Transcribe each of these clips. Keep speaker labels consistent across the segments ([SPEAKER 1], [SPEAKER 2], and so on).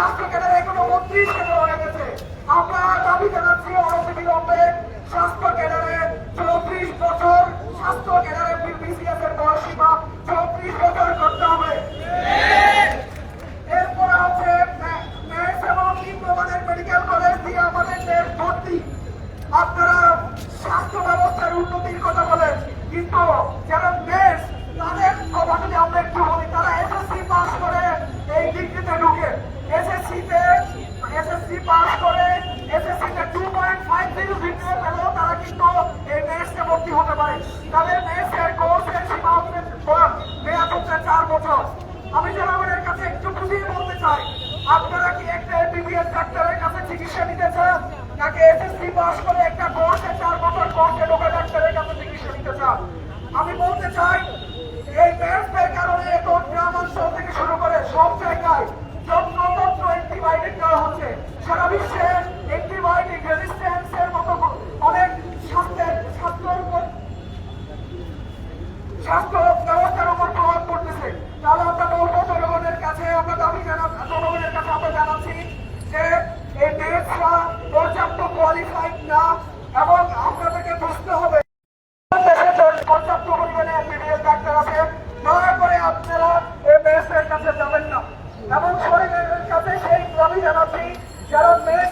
[SPEAKER 1] স্বাস্থ্য কেন্দ্রে কোনো উনত্রিশ কেন্দ্র হয়ে গেছে। আমরা দাবি জানাচ্ছি অনতিবিলম্বে স্বাস্থ্য কেন্দ্রে চব্বিশ বছর, স্বাস্থ্য কেন্দ্রে বিসিএস এর বয়সীমা চব্বিশ বছর করতে হবে। এরপরে হচ্ছে ন্যায় এবং নিম্নমানের মেডিকেল কলেজ দিয়ে আমাদের ভর্তি। আপনারা স্বাস্থ্য ব্যবস্থার উন্নতির কথা বলেন, কিন্তু যারা দেশ তাদের কথা যদি আমরা একটু এসএসসি পাস করে এসএসসি তে 2.50 ভিডিও পেলেও তারা কিন্তু এই মেটস ভর্তি হতে পারে। তবে মেটস কোর্স কোর্সের সীমা হচ্ছে মেয়াদ হচ্ছে চার বছর। আমি জনগণের কাছে একটু খুশি বলতে চাই, আপনারা কি একটা বিবিএস ডাক্তারের কাছে চিকিৎসা নিতে চান? নাকি এসএসসি পাস করে একটা কোর্সে চার বছর কোর্সে ঢোকা ডাক্তারের কাছে চিকিৎসা নিতে চান? আমি বলতে চাই, এই মেটস এর কারণে এখন গ্রামাঞ্চল থেকে শুরু করে সব জায়গায় সারা বিশ্বের অ্যান্টিবায়োটিক রেজিস্ট্যান্সের মতো অনেক স্বাস্থ্যের স্বাস্থ্যের উপর স্বাস্থ্য ব্যবস্থার উপর প্রভাব পড়তেছে। তাহলে আমরা বলব জনগণের কাছে, আমরা দাবি জানা জনগণের কাছে আমরা জানাচ্ছি যে এই দেশরা পর্যাপ্ত কোয়ালিফাইড না। যারা মেয়ে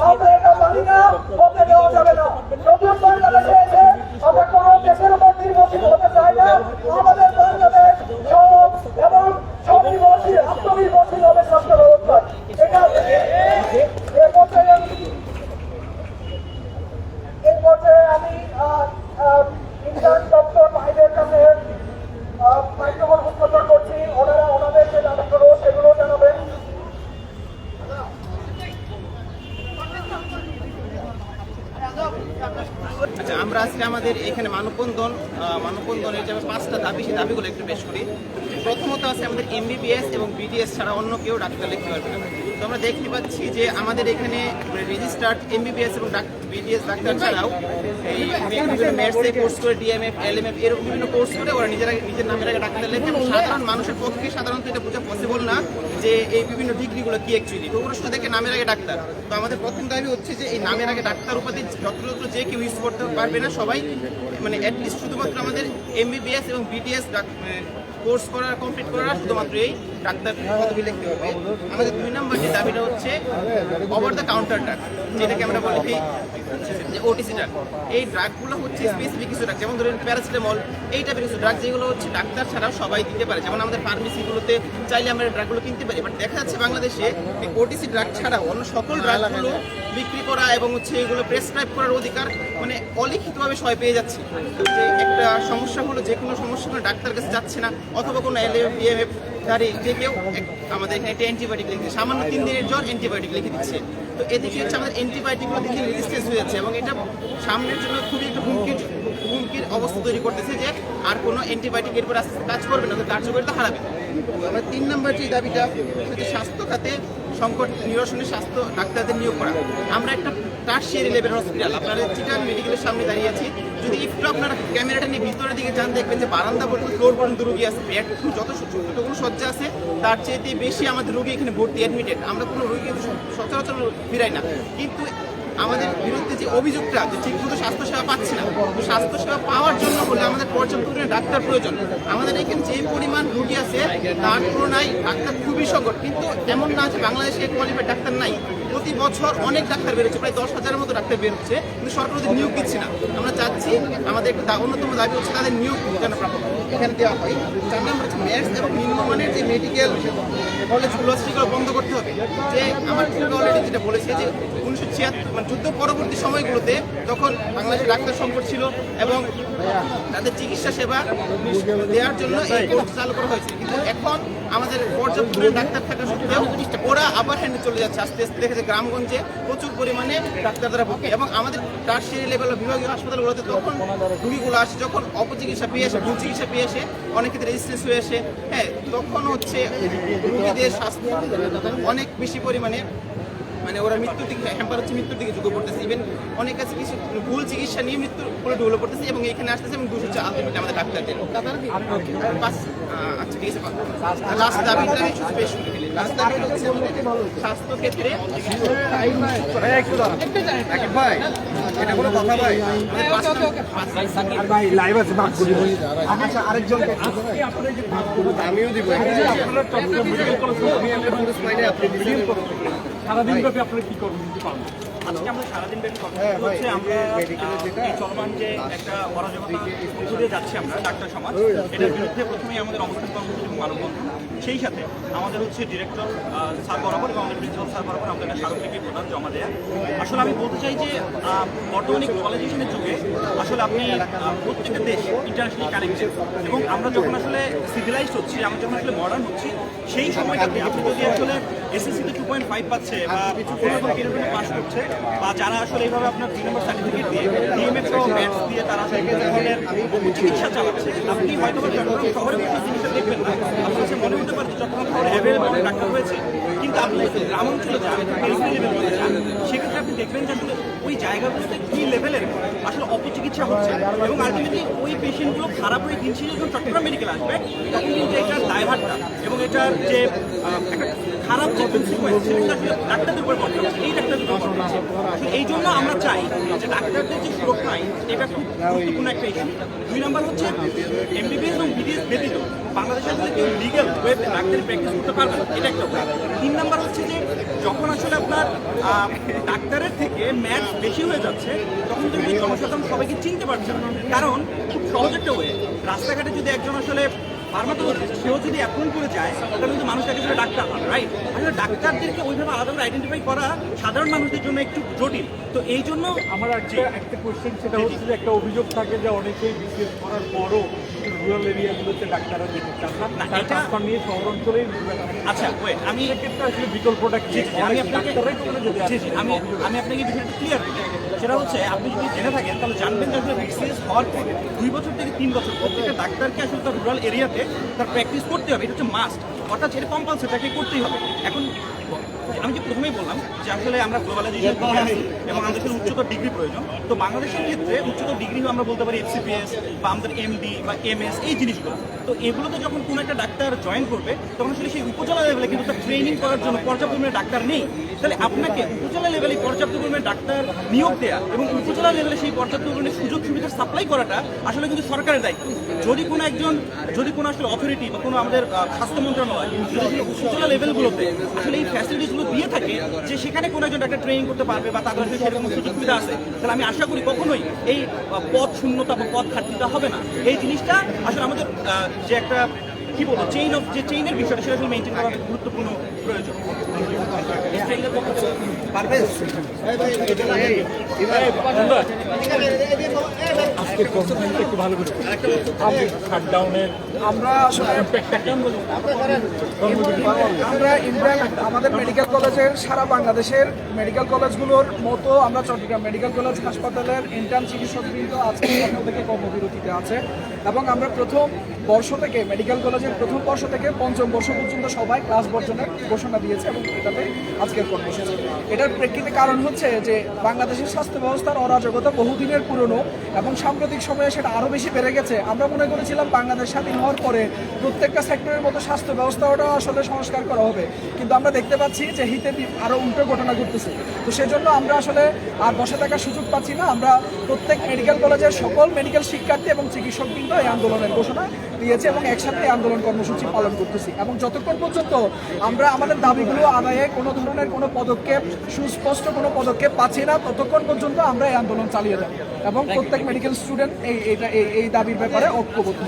[SPEAKER 1] আমাদের
[SPEAKER 2] মানববন্ধন মানববন্ধনের যে পাঁচটা দাবি, সেই দাবিগুলো একটু পেশ করি। প্রথমত আছে আমাদের এমবিবিএস এবং বিডিএস ছাড়া অন্য কেউ ডাক্তার লিখতে পারবে না। তো আমরা দেখতে পাচ্ছি যে আমাদের এখানে রেজিস্টার্ড এমবিবিএস এবং বিডিএস ডাক্তার ছাড়াও এই বিভিন্ন মেডসে কোর্স করে ডিএমএফ এলএমএফ এরকম বিভিন্ন কোর্স করে ওরা নিজেরা নিজের নামের আগে ডাক্তার লেখে এবং সাধারণ মানুষের পক্ষে সাধারণত এটা বোঝা পসিবল না যে এই বিভিন্ন ডিগ্রিগুলো কি অ্যাকচুয়ালি তো ওরা শুধু দেখে নামের আগে ডাক্তার। তো আমাদের প্রথম দাবি হচ্ছে যে এই নামের আগে ডাক্তার উপাধি যত্রতত্র যে কেউ ইউজ করতে পারবে না, সবাই মানে অ্যাটলিস্ট শুধুমাত্র আমাদের এমবিবিএস এবং বিটিএস কোর্স করার কমপ্লিট করার শুধুমাত্র এই ডাক্তার পদবি লিখতে হবে। আমাদের দুই নম্বর যে দাবিটা হচ্ছে ওভার দ্য কাউন্টার ড্রাগ যেটাকে আমরা বলি কি যে ওটিসি ড্রাগ এই ড্রাগগুলো হচ্ছে স্পেসিফিক কিছু ড্রাগ যেমন ধরেন প্যারাসিটামল এই টাইপের কিছু ড্রাগ যেগুলো হচ্ছে ডাক্তার ছাড়াও সবাই দিতে পারে। যেমন আমাদের ফার্মেসিগুলোতে চাইলে আমরা ড্রাগগুলো কিনতে পারি বাট দেখা যাচ্ছে বাংলাদেশে ওটিসি ড্রাগ ছাড়া অন্য সকল ড্রাগগুলো বিক্রি করা এবং হচ্ছে এগুলো প্রেসক্রাইব করার অধিকার মানে অলিখিতভাবে সবাই পেয়ে যাচ্ছে। যে একটা সমস্যা হলো যে কোনো সমস্যা হলে ডাক্তার কাছে যাচ্ছে না অথবা কোনো এলএম ডিএমএফ ধারী যে কেউ আমাদের এখানে একটা অ্যান্টিবায়োটিক লিখে দিচ্ছে। সামান্য তিন দিনের জ্বর অ্যান্টিবায়োটিক লিখে দিচ্ছে। তো এদিকে হচ্ছে আমাদের অ্যান্টিবায়োটিকগুলো দেখে রেজিস্ট্রেন্স হয়ে যাচ্ছে এবং এটা সামনের জন্য খুবই একটা হুমকির হুমকির অবস্থা তৈরি করতেছে যে আর কোনো অ্যান্টিবায়োটিক এরপর কাজ করবে না, তো কার্যকারিতা হারাবে। আমরা তিন নম্বর যে দাবিটা হচ্ছে স্বাস্থ্য খাতে সংকট নিরসনে স্বাস্থ্য ডাক্তারদের নিয়োগ করা। আমরা একটা টার্সিয়ারি লেভেল হসপিটাল আপনাদের চিটান মেডিকেলের সামনে দাঁড়িয়ে আছি। যদি একটু আপনারা ক্যামেরাটা নিয়ে ভিতরের দিকে যান, দেখবেন যে বারান্দা পর্যন্ত ফ্লোর পর্যন্ত রুগী আছে। বেড যত যতগুলো শয্যা আছে, তার চেয়ে বেশি আমাদের রুগী এখানে ভর্তি অ্যাডমিটেড আমরা কোনো রুগী সচরাচর ফিরাই না। কিন্তু আমাদের বিরুদ্ধে যে অভিযোগটা যে ঠিকমতো স্বাস্থ্যসেবা পাচ্ছি না, তো স্বাস্থ্যসেবা পাওয়ার জন্য হলে আমাদের পর্যাপ্ত পরিমাণে ডাক্তার প্রয়োজন। আমাদের এখানে যে পরিমাণ রুগী আছে, তার তুলনায় ডাক্তার খুবই সংকট কিন্তু এমন না যে বাংলাদেশে কোয়ালিফাইড ডাক্তার নাই। প্রতি বছর অনেক ডাক্তার বেরোচ্ছে, প্রায় দশ হাজারের মতো ডাক্তার বেরোচ্ছে, কিন্তু সরকার ওদের নিয়োগ দিচ্ছে না। আমরা চাচ্ছি আমাদের একটা অন্যতম দাবি হচ্ছে তাদের নিয়োগ যেন প্রাপ্য এখানে দেওয়া হয়। চার নম্বর হচ্ছে ম্যাথস এবং নিম্নমানের যে মেডিকেল আছে সেগুলো বন্ধ করতে হবে। যে আমার অলরেডি যেটা বলেছে যে উনিশশো ছিয়াত্তর মানে যুদ্ধ পরবর্তী সময়গুলোতে তখন বাংলাদেশে ডাক্তার সংকট ছিল এবং তাদের চিকিৎসা সেবা দেওয়ার জন্য এই কোর্স চালু করা হয়েছে। কিন্তু এখন আমাদের পর্যাপ্ত ডাক্তার থাকা সত্ত্বেও ওরা আবার হ্যান্ডে চলে যাচ্ছে। আস্তে আস্তে দেখেছে গ্রামগঞ্জে প্রচুর পরিমাণে ডাক্তার দ্বারা ভর্তি। এবং আমাদের টার্সিয়ারি লেভেল বিভাগীয় হাসপাতালগুলোতে তখন রুগীগুলো আসে, যখন অপচিকিৎসা পেয়ে আসে, ভুল চিকিৎসা পেয়ে আসে, অনেক ক্ষেত্রে রেজিস্ট্রেন্স হয়ে আসে। হ্যাঁ তখন হচ্ছে রুগীদের স্বাস্থ্য অনেক বেশি পরিমাণে মানে ওরা মৃত্যুর দিকে হ্যাম্পার হচ্ছে মৃত্যুর দিকে ঝুঁকে পড়তেছে। ইভেন অনেক কাছে কিছু ভুল চিকিৎসা নিয়ে মৃত্যুর উপরে ঢুলে পড়তেছে এবং এখানে আসতেছে এবং দূর হচ্ছে আলটিমেটলি আমাদের ডাক্তারদের। আচ্ছা ঠিক আছে লাস্ট দাবিটা আমি শুধু পেশ করে ফেলি লাস্ট দাবি হচ্ছে স্বাস্থ্য ক্ষেত্রে
[SPEAKER 3] ভাই এটা কোনো কথা ভাই ভাই লাইভ আছে ভাগ করি আচ্ছা আরেকজন আমিও দিব
[SPEAKER 4] আপনারা চট্টগ্রাম মেডিকেল কলেজ
[SPEAKER 3] আমি একটা পুরুষ আপনি
[SPEAKER 4] সারাদিন ব্যাপী আপনারা কি করেন?
[SPEAKER 5] আজকে আমরা সারাদিন ব্যাপী
[SPEAKER 3] হ্যাঁ,
[SPEAKER 5] কর্মসূচি হচ্ছে আমরা এই চলমান যে একটা অরাজকতা মধ্য দিয়ে যাচ্ছি আমরা ডাক্তার সমাজ এটার বিরুদ্ধে প্রথমেই আমাদের অবস্থান কর্মসূচি মানববন্ধন। সেই সাথে আমাদের হচ্ছে ডিরেক্টর স্যার বরাবর এবং প্রিন্সিপাল স্যার বরাবর আমাদের স্মারকলিপি প্রদান জমা দেয়া। আসলে আমি বলতে চাই যে বর্তমানে গ্লোবালাইজেশনের যুগে আসলে আপনি প্রত্যেকটা দেশ ইন্টারন্যাশনালি কানেক্টেড এবং আমরা যখন আসলে সিভিলাইজড হচ্ছি, আমরা যখন আসলে মডার্ন হচ্ছি, সেই সময়টাতে আপনি যদি আসলে এসএসসিতে টু পয়েন্ট ফাইভ পাচ্ছে বা কোনো রকম কীরকম পাস করছে, বা যারা আসলে এইভাবে আপনার দুই নম্বর সার্টিফিকেট দিয়ে ডিএমএফ সহ ম্যাথস দিয়ে তারা আসলে ধরনের চিকিৎসা চালাচ্ছে, আপনি হয়তো চট্টগ্রাম শহরে বসে চিকিৎসা দেখবেন না আপনার কাছে মনে হতে পারে যে অ্যাভেলেবল ডাক্তার হয়েছে, কিন্তু আপনি গ্রামাঞ্চলে যান পেরিফেরি লেভেলে যান, সেক্ষেত্রে আপনি দেখবেন যে আসলে ওই জায়গাগুলোতে কী লেভেলের আসলে অপচিকিৎসা হচ্ছে। এবং আলটিমেটলি ওই পেশেন্টগুলো খারাপ হয়ে দিন যখন চট্টগ্রাম মেডিকেল আসবে, তখন কিন্তু এটার দায়ভারটা এবং এটার যে খারাপ যে কনসিকুয়েন্স ডাক্তারদের উপর পড়তে এই ডাক্তারদের উপর এই জন্য আমরা চাই যে ডাক্তারদের যে সুরক্ষা আইন এটা খুব গুরুত্বপূর্ণ একটা ইস্যু দুই নম্বর হচ্ছে এমবিবিএস এবং বিডিএস ব্যতীত বাংলাদেশের মধ্যে কেউ লিগেল ওয়েতে ডাক্তারি প্র্যাকটিস করতে পারবে এটা একটা উপায়। তিন নম্বর হচ্ছে যে যখন আসলে আপনার ডাক্তারের থেকে ম্যাথ বেশি হয়ে যাচ্ছে, তখন কিন্তু জনসাধারণ সবাইকে চিনতে পারছে না। কারণ খুব সহজ একটা ওয়ে রাস্তাঘাটে যদি একজন আসলে ফার্মাকোলজিস্ট সেও যদি অ্যাপয়েন্ট করে যায় তাহলে কিন্তু মানুষ তাকে ডাক্তার হয় রাইট আসলে ডাক্তারদেরকে ওইভাবে আলাদা করে আইডেন্টিফাই করা সাধারণ মানুষদের জন্য একটু জটিল। তো এই জন্য
[SPEAKER 4] আমার একটা একটা কোশ্চেন সেটা হচ্ছে যে একটা অভিযোগ থাকে যে অনেকেই বিসিএস করার পরও রুরাল এরিয়াগুলোতে ডাক্তাররা যেতে চান না।
[SPEAKER 5] এটা-
[SPEAKER 4] নিয়ে শহর অঞ্চলেই
[SPEAKER 5] আচ্ছা ওয়েট আমি
[SPEAKER 4] সেক্ষেত্রে আসলে বিকল্পটা কি?
[SPEAKER 5] আমি আপনাকে আমি আমি আপনাকে বিষয়টা ক্লিয়ার সেটা হচ্ছে, আপনি যদি জেনে থাকেন, তাহলে জানবেন যে আসলে হওয়ার পর দুই বছর থেকে তিন বছর প্রত্যেকটা ডাক্তারকে আসলে তার রুরাল এরিয়াতে তার প্র্যাকটিস করতে হবে। এটা হচ্ছে মাস্ট অর্থাৎ এটা কম্পালসারি তাকে করতেই হবে। এখন আমি যে প্রথমেই বললাম যে আসলে আমরা গ্লোবালাইজেশন এবং আমাদের উচ্চতর ডিগ্রি প্রয়োজন, তো বাংলাদেশের ক্ষেত্রে উচ্চতর ডিগ্রি আমরা বলতে পারি এফসিপিএস বা আমাদের এমডি বা এমএস এই জিনিসগুলো। তো এগুলোতে যখন কোনো একটা ডাক্তার জয়েন করবে, তখন আসলে সেই উপজেলা লেভেলে কিন্তু তার ট্রেনিং করার জন্য পর্যাপ্ত পরিমাণে ডাক্তার নেই। তাহলে আপনাকে উপজেলা লেভেলে পর্যাপ্ত পরিমাণে ডাক্তার নিয়োগ দেওয়া এবং উপজেলা লেভেলে সেই পর্যাপ্ত পরিমাণে সুযোগ সুবিধা সাপ্লাই করাটা আসলে কিন্তু সরকারের দায়িত্ব। যদি কোনো একজন, যদি কোনো আসলে অথরিটি বা কোনো আমাদের স্বাস্থ্য মন্ত্রণালয়, যদি উপজেলা লেভেলগুলোতে আসলে এই ফ্যাসিলিটিসগুলো দিয়ে থাকে যে সেখানে কোনো একজন একটা ট্রেনিং করতে পারবে বা তাদের সাথে সেরকম সুযোগ সুবিধা আছে, তাহলে আমি আশা করি কখনোই এই পথ শূন্যতা বা পথ ঘাটতিটা হবে না। এই জিনিসটা আসলে আমাদের যে একটা কি বলব চেইন অফ যে চেইনের বিষয়টা সেটা আসলে মেনটেন করা গুরুত্বপূর্ণ প্রয়োজন। এই চেইনের পক্ষ থেকে।
[SPEAKER 4] আজকে একটু ভালো করে শাটডাউনের
[SPEAKER 1] আমরা আসলে আমরা ইনফ্যাক্ট আমাদের মেডিকেল কলেজের সারা বাংলাদেশের মেডিকেল কলেজগুলোর মতো আমরা চট্টগ্রাম মেডিকেল কলেজ হাসপাতালের ইন্টার্ন চিকিৎসকবৃন্দ আজকে থেকে কর্মবিরতিতে আছে। এবং আমরা প্রথম বর্ষ থেকে মেডিকেল কলেজের প্রথম বর্ষ থেকে পঞ্চম বর্ষ পর্যন্ত সবাই ক্লাস বর্জনের ঘোষণা দিয়েছে এবং এটাতে আজকের কর্মসূচি এটার প্রেক্ষিতে কারণ হচ্ছে যে বাংলাদেশের স্বাস্থ্য ব্যবস্থার অরাজকতা বহুদিনের পুরনো এবং সাম্প্রতিক সময়ে সেটা আরও বেশি বেড়ে গেছে। আমরা মনে করেছিলাম বাংলাদেশ স্বাধীন হওয়ার পরে প্রত্যেকটা সেক্টরের মতো স্বাস্থ্য ব্যবস্থাটাও আসলে সংস্কার করা হবে। কিন্তু আমরা দেখতে পাচ্ছি যে হিতে বি- আরও উল্টো ঘটনা ঘটতেছে। তো সেজন্য আমরা আসলে আর বসে থাকার সুযোগ পাচ্ছি না। আমরা প্রত্যেক মেডিকেল কলেজের সকল মেডিকেল শিক্ষার্থী এবং চিকিৎসকবৃন্দ এই আন্দোলনের ঘোষণা দিয়েছে এবং একসাথে আন্দোলন কর্মসূচি পালন করতেছি। এবং যতক্ষণ পর্যন্ত আমরা আমাদের দাবিগুলো আদায়ে কোনো ধরনের কোনো পদক্ষেপ, সুস্পষ্ট কোনো পদক্ষেপ পাচ্ছি না, ততক্ষণ পর্যন্ত আমরা এই আন্দোলন চালিয়ে যাব। এবং প্রত্যেক মেডিকেল স্টুডেন্ট এই এই দাবির ব্যাপারে ঐক্যবদ্ধ।